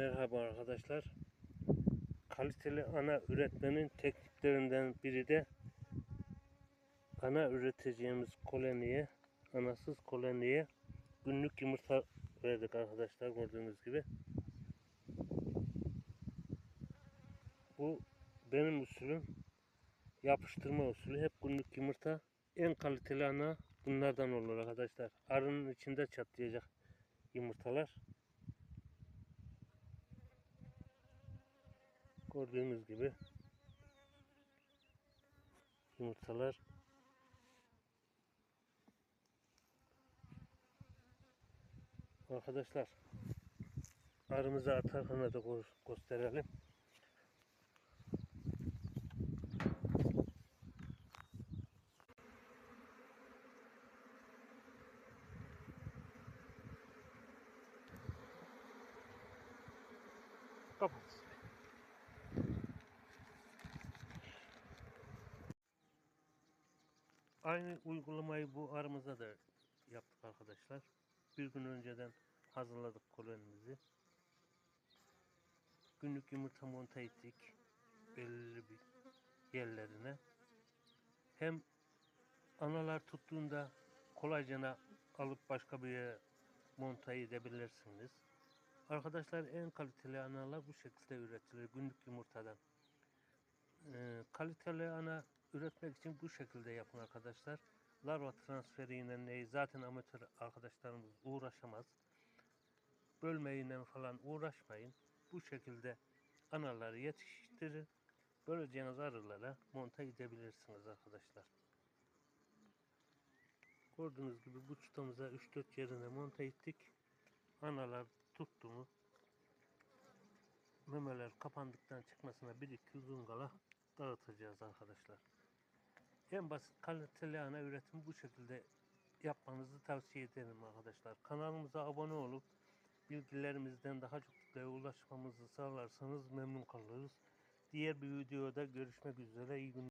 Merhaba arkadaşlar. Kaliteli ana üretmenin tekniklerinden biri de ana üreteceğimiz koloniye, anasız koloniye günlük yumurta verdik arkadaşlar gördüğünüz gibi. Bu benim usulüm yapıştırma usulü. Hep günlük yumurta. En kaliteli ana bunlardan olur arkadaşlar. Arının içinde çatlayacak yumurtalar. Gördüğünüz gibi yumurtalar Arkadaşlar arımızı atarken gö- gösterelim. Kapat. Aynı uygulamayı bu arımıza da yaptık arkadaşlar. Bir gün önceden hazırladık kolonimizi. Günlük yumurta monta ettik. Belirli bir yerlerine. Hem analar tuttuğunda kolayca alıp başka bir yere monta edebilirsiniz. Arkadaşlar en kaliteli analar bu şekilde üretilir günlük yumurtadan. Ee, kaliteli ana üretmek için bu şekilde yapın arkadaşlar. Larva transferiyle neyi zaten amatör arkadaşlarımız uğraşamaz. Bölmeyle falan uğraşmayın. Bu şekilde anaları yetiştirin. Böleceğiniz arılara monta edebilirsiniz arkadaşlar. Gördüğünüz gibi bu çıtamıza 3-4 yerine monta ettik. Analar tuttu mu memeler kapandıktan çıkmasına bir iki uzun kala dağıtacağız arkadaşlar. En basit kaliteli ana üretimi bu şekilde yapmanızı tavsiye ederim arkadaşlar. Kanalımıza abone olup bilgilerimizden daha çok kitleye ulaşmamızı sağlarsanız memnun kalırız. Diğer bir videoda görüşmek üzere. İyi günler.